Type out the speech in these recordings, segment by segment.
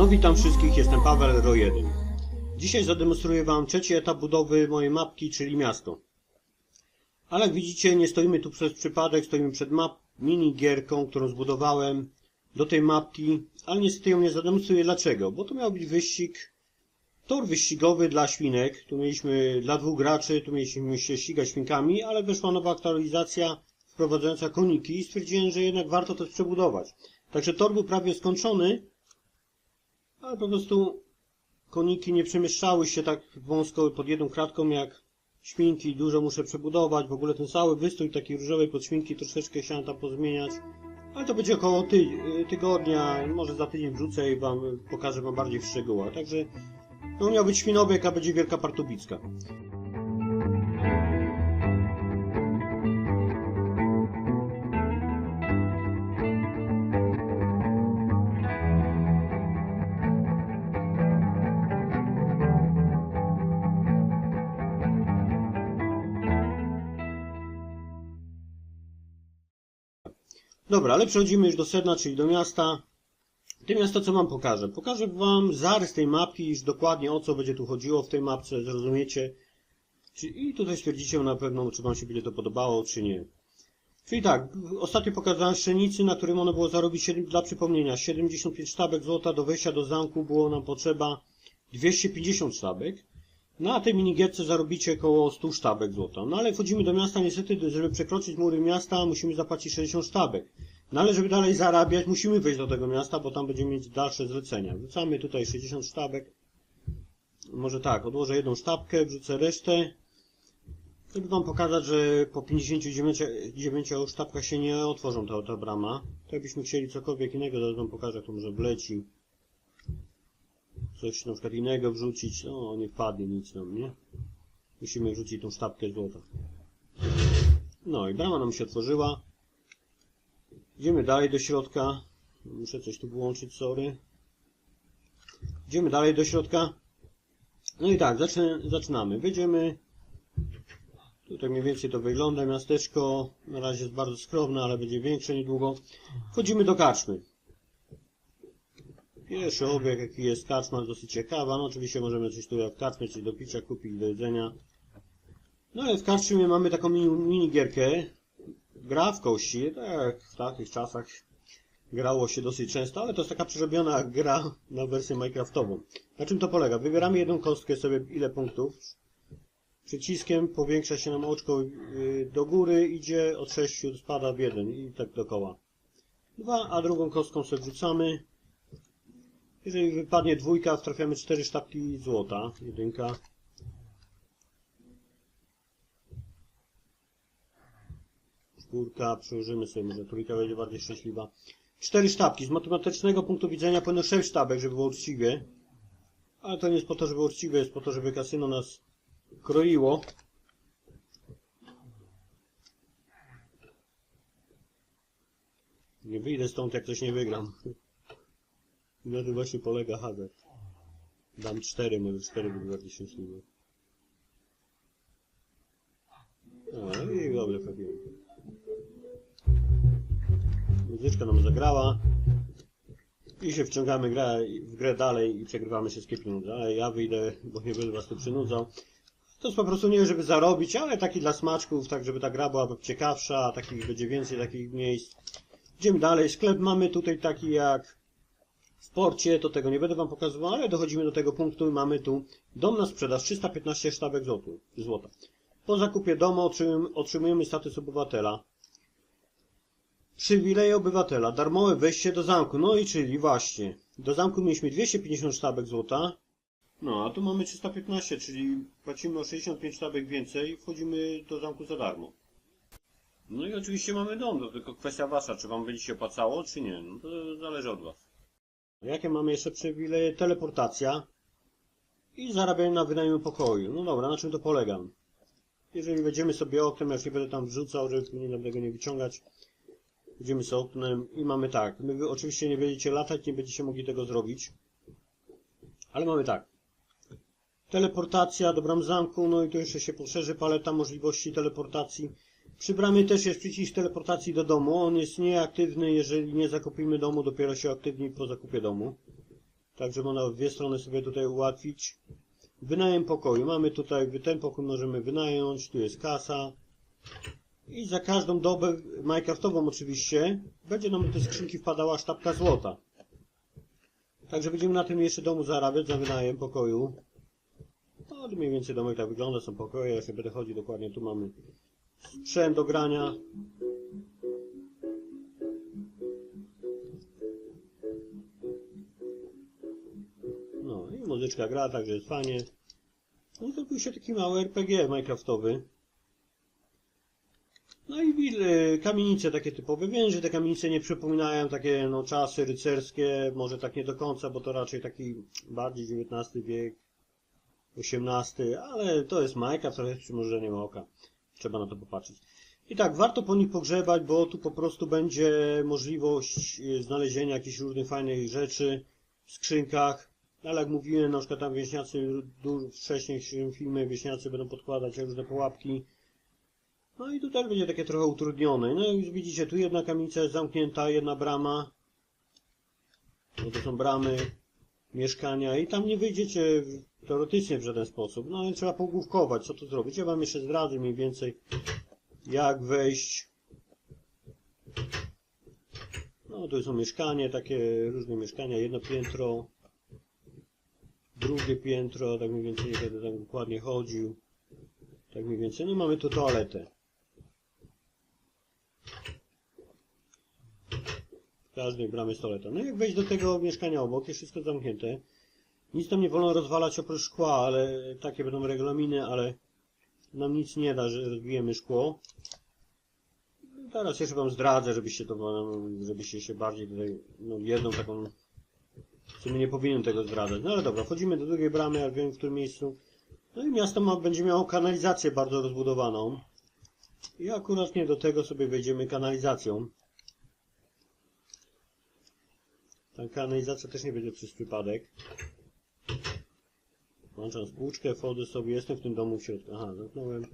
No witam wszystkich, jestem Paweł Ro1. Dzisiaj zademonstruję Wam trzeci etap budowy mojej mapki, czyli miasto. Ale jak widzicie, nie stoimy tu przez przypadek, stoimy przed map mini gierką, którą zbudowałem do tej mapki, ale niestety ją nie zademonstruję. Dlaczego? Bo to miał być wyścig, tor wyścigowy dla świnek. Tu mieliśmy dla dwóch graczy, tu mieliśmy się ścigać świnkami, ale wyszła nowa aktualizacja wprowadzająca koniki i stwierdziłem, że jednak warto to przebudować. Także tor był prawie skończony, ale po prostu koniki nie przemieszczały się tak wąsko pod jedną kratką jak świnki. Dużo muszę przebudować. W ogóle ten cały wystrój takiej różowej podświnki troszeczkę chciałem tam pozmieniać. Ale to będzie około ty tygodnia. Może za tydzień wrzucę i wam pokażę wam bardziej w szczegółach. Także no miał być świnobieg, a będzie wielka partubicka. Dobra, ale przechodzimy już do sedna, czyli do miasta. To miasto co wam pokażę? Pokażę wam zarys tej mapki, już dokładnie o co będzie tu chodziło w tej mapce, zrozumiecie. I tutaj stwierdzicie na pewno, czy wam się będzie to podobało, czy nie. Czyli tak, ostatnio pokazałem szczenicy, na którym ono było zarobić 7, dla przypomnienia 75 sztabek złota, do wejścia do zamku było nam potrzeba 250 sztabek. Na tej minigierce zarobicie około 100 sztabek złota. No ale wchodzimy do miasta, niestety, żeby przekroczyć mury miasta, musimy zapłacić 60 sztabek. No ale żeby dalej zarabiać, musimy wejść do tego miasta, bo tam będziemy mieć dalsze zlecenia. Wrzucamy tutaj 60 sztabek. Może tak, odłożę jedną sztabkę, wrzucę resztę. Żeby wam pokazać, że po 59 sztabkach się nie otworzą ta, ta brama. To jakbyśmy chcieli cokolwiek innego, zaraz wam pokażę, to może wleci. Coś na przykład innego wrzucić, no nie wpadnie nic nam, nie? Musimy wrzucić tą sztabkę złota. No i brama nam się otworzyła. Idziemy dalej do środka. Muszę coś tu włączyć, sorry. Idziemy dalej do środka. No i tak, zaczynamy. Wejdziemy. Tutaj mniej więcej to wygląda miasteczko. Na razie jest bardzo skromne, ale będzie większe niedługo. Wchodzimy do karczmy. Pierwszy obieg, jaki jest karczma, dosyć ciekawa. No oczywiście możemy coś tu jak w karczmie, coś do picia kupić, do jedzenia. No ale w karczmie mamy taką mini, mini. Gra w kości, tak w takich czasach grało się dosyć często, ale to jest taka przerobiona gra na wersję Minecraftową. Na czym to polega? Wybieramy jedną kostkę sobie ile punktów. Przyciskiem powiększa się nam oczko yy, do góry, idzie od 6 spada w jeden i tak dokoła. Dwa, a drugą kostką sobie wrzucamy. Jeżeli wypadnie dwójka, trafiamy 4 sztabki złota. Jedynka. Czwórka, przełożymy sobie, może trójka będzie bardziej szczęśliwa. Cztery sztabki. Z matematycznego punktu widzenia powinno 6 sztabek, żeby było uczciwie. Ale to nie jest po to, żeby było uczciwe, jest po to, żeby kasyno nas kroiło. Nie wyjdę stąd, jak coś nie wygram. I na tym właśnie polega hazard. Dam cztery, może cztery były bardziej szczęśliwe. A, i dobrze trafiłem. Muzyczka nam zagrała. I się wciągamy gra, w grę dalej i przegrywamy wszystkie pieniądze. Ale ja wyjdę, bo nie będę was tu przynudzał. To jest po prostu nie żeby zarobić, ale taki dla smaczków, tak żeby ta gra była ciekawsza, takich będzie więcej takich miejsc. Idziemy dalej. Sklep mamy tutaj taki jak w porcie, to tego nie będę wam pokazywał, ale dochodzimy do tego punktu i mamy tu dom na sprzedaż 315 sztabek złotu, złota. Po zakupie domu otrzymujemy, status obywatela. Przywileje obywatela, darmowe wejście do zamku. No i czyli właśnie, do zamku mieliśmy 250 sztabek złota. No, a tu mamy 315, czyli płacimy o 65 sztabek więcej, wchodzimy do zamku za darmo. No i oczywiście mamy dom, to tylko kwestia wasza, czy wam będzie się opłacało, czy nie. No to zależy od was. Jakie mamy jeszcze przywileje? Teleportacja i zarabianie na wynajmie pokoju. No dobra, na czym to polega? Jeżeli wejdziemy sobie oknem, ja już nie będę tam wrzucał, żeby nie nam tego nie wyciągać. Wejdziemy sobie oknem i mamy tak. My oczywiście nie będziecie latać, nie będziecie mogli tego zrobić. Ale mamy tak. Teleportacja do bram zamku, no i tu jeszcze się poszerzy paleta możliwości teleportacji. Przy bramie też jest przycisk teleportacji do domu. On jest nieaktywny, jeżeli nie zakupimy domu, dopiero się aktywni po zakupie domu. Także można dwie strony sobie tutaj ułatwić. Wynajem pokoju. Mamy tutaj, ten pokój możemy wynająć, tu jest kasa. I za każdą dobę, Minecraftową oczywiście, będzie nam do tej skrzynki wpadała sztabka złota. Także będziemy na tym jeszcze domu zarabiać za wynajem pokoju. No, mniej więcej domek tak wygląda, są pokoje, ja sobie będę chodził dokładnie, tu mamy sprzęt do grania. No i muzyczka gra, także jest fajnie. No zrobił się taki mały RPG Minecraftowy. No i kamienice takie typowe. Wiem, że te kamienice nie przypominają takie no, czasy rycerskie, może tak nie do końca, bo to raczej taki bardziej XIX wiek, XVIII, ale to jest Minecraft, trochę przymrużeniem oka. Trzeba na to popatrzeć. I tak, warto po nich pogrzebać, bo tu po prostu będzie możliwość y, znalezienia jakichś różnych fajnych rzeczy w skrzynkach. Ale jak mówiłem, na przykład tam wieśniacy, wcześniej w filmie wieśniacy będą podkładać różne pułapki. No i tutaj będzie takie trochę utrudnione. No i widzicie, tu jedna kamienica jest zamknięta, jedna brama. Bo to są bramy mieszkania i tam nie wyjdziecie teoretycznie w żaden sposób. No ale trzeba pogłówkować, co tu zrobić. Ja wam jeszcze zdradzę mniej więcej jak wejść. No tu są mieszkanie, takie różne mieszkania, jedno piętro, drugie piętro, tak mniej więcej nie będę tam dokładnie chodził. Tak mniej więcej. No mamy tu toaletę. Bramie jest toaleta. No jak wejść do tego mieszkania obok, jest wszystko zamknięte. Nic tam nie wolno rozwalać oprócz szkła, ale takie będą regulaminy, ale nam nic nie da, że rozbijemy szkło. Teraz jeszcze wam zdradzę, żebyście to, żebyście się bardziej tutaj, no jedną taką, w sumie nie powinien tego zdradzać. No ale dobra, wchodzimy do drugiej bramy, ja wiem w którym miejscu. No i miasto ma, będzie miało kanalizację bardzo rozbudowaną. I akurat nie do tego sobie wejdziemy kanalizacją. Ta kanalizacja też nie będzie przez przypadek. Włączam spłuczkę, wchodzę sobie, jestem w tym domu w środku. Aha, zamknąłem.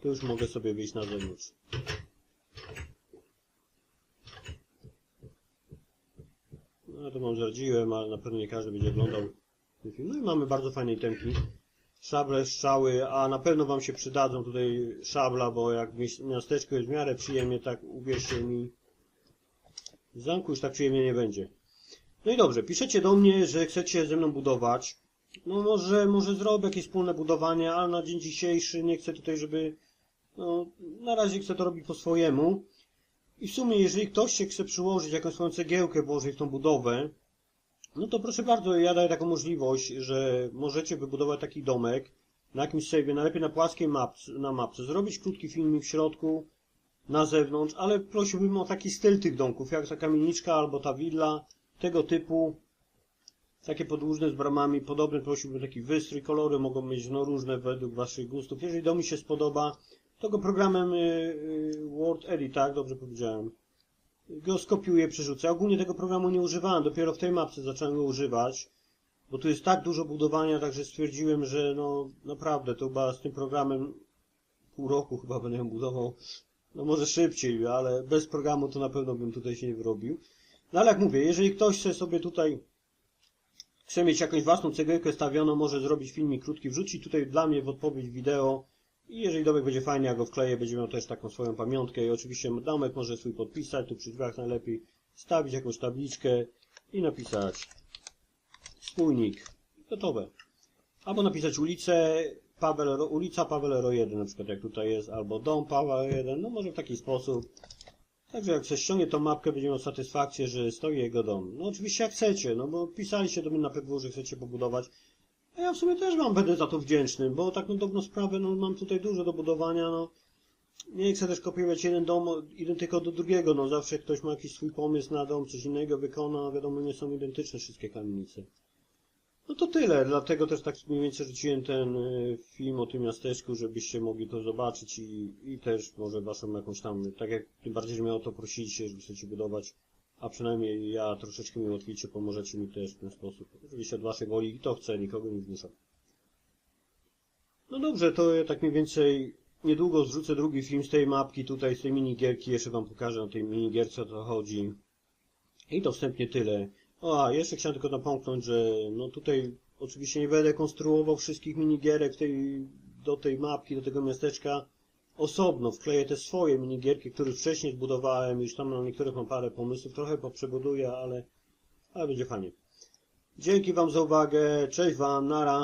Tu już mogę sobie wyjść na zewnątrz. No to wam zdradziłem, ale na pewno nie każdy będzie oglądał ten film. No i mamy bardzo fajne itemki. Szable, strzały, a na pewno wam się przydadzą tutaj szabla, bo jak miasteczko jest w miarę przyjemnie, tak uwierzcie mi, w zamku już tak przyjemnie nie będzie. No i dobrze, piszecie do mnie, że chcecie ze mną budować. No może, może zrobię jakieś wspólne budowanie, ale na dzień dzisiejszy nie chcę tutaj, żeby... No, na razie chcę to robić po swojemu. I w sumie, jeżeli ktoś się chce przyłożyć, jakąś swoją cegiełkę włożyć w tą budowę, no to proszę bardzo, ja daję taką możliwość, że możecie wybudować taki domek na jakimś save'ie, najlepiej na płaskiej mapce, na mapce, zrobić krótki filmik w środku, na zewnątrz, ale prosiłbym o taki styl tych domków, jak ta kamieniczka albo ta willa, tego typu, takie podłużne z bramami, podobny prosiłbym taki wystrój, kolory mogą być no, różne według waszych gustów. Jeżeli dom mi się spodoba, to go programem y, y, Word Edit, tak, dobrze powiedziałem, go skopiuję, przerzucę. Ogólnie tego programu nie używałem, dopiero w tej mapce zacząłem go używać, bo tu jest tak dużo budowania, także stwierdziłem, że no naprawdę to chyba z tym programem pół roku chyba będę budował, no może szybciej, ale bez programu to na pewno bym tutaj się nie wyrobił. No ale jak mówię, jeżeli ktoś chce sobie tutaj chce mieć jakąś własną cegiełkę stawioną, może zrobić filmik krótki, wrzuci tutaj dla mnie w odpowiedź wideo i jeżeli domek będzie fajny, ja go wkleję, będzie miał też taką swoją pamiątkę i oczywiście domek może swój podpisać, tu przy drzwiach najlepiej stawić jakąś tabliczkę i napisać spójnik. Gotowe. Albo napisać ulicę, Paweł, ulica Paweł Ro 1 na przykład jak tutaj jest, albo dom Paweł 1, no może w taki sposób. Także jak ktoś ściągnie tą mapkę, będzie miał satysfakcję, że stoi jego dom. No oczywiście jak chcecie, no bo pisaliście do mnie na PW, że chcecie pobudować. A ja w sumie też wam będę za to wdzięczny, bo tak na dobrą sprawę, no mam tutaj dużo do budowania, no. Nie chcę też kopiować jeden dom identyko do drugiego, no zawsze ktoś ma jakiś swój pomysł na dom, coś innego wykona, wiadomo, nie są identyczne wszystkie kamienice. No to tyle, dlatego też tak mniej więcej rzuciłem ten y, film o tym miasteczku, żebyście mogli to zobaczyć i, i też może waszą jakąś tam, tak jak tym bardziej, że mnie o to prosicie, że chcecie budować, a przynajmniej ja troszeczkę mi ułatwicie, pomożecie mi też w ten sposób. Oczywiście od waszej woli, kto chce, nikogo nie zmuszam. No dobrze, to ja tak mniej więcej niedługo zrzucę drugi film z tej mapki tutaj, z tej minigierki, jeszcze wam pokażę o tej minigierce o co chodzi. I to wstępnie tyle. A jeszcze chciałem tylko napomknąć, że no tutaj oczywiście nie będę konstruował wszystkich minigierek tej, do tej mapki, do tego miasteczka osobno. Wkleję te swoje minigierki, które wcześniej zbudowałem, już tam na niektórych mam parę pomysłów, trochę poprzebuduję, ale, ale będzie fajnie. Dzięki Wam za uwagę, cześć Wam, nara.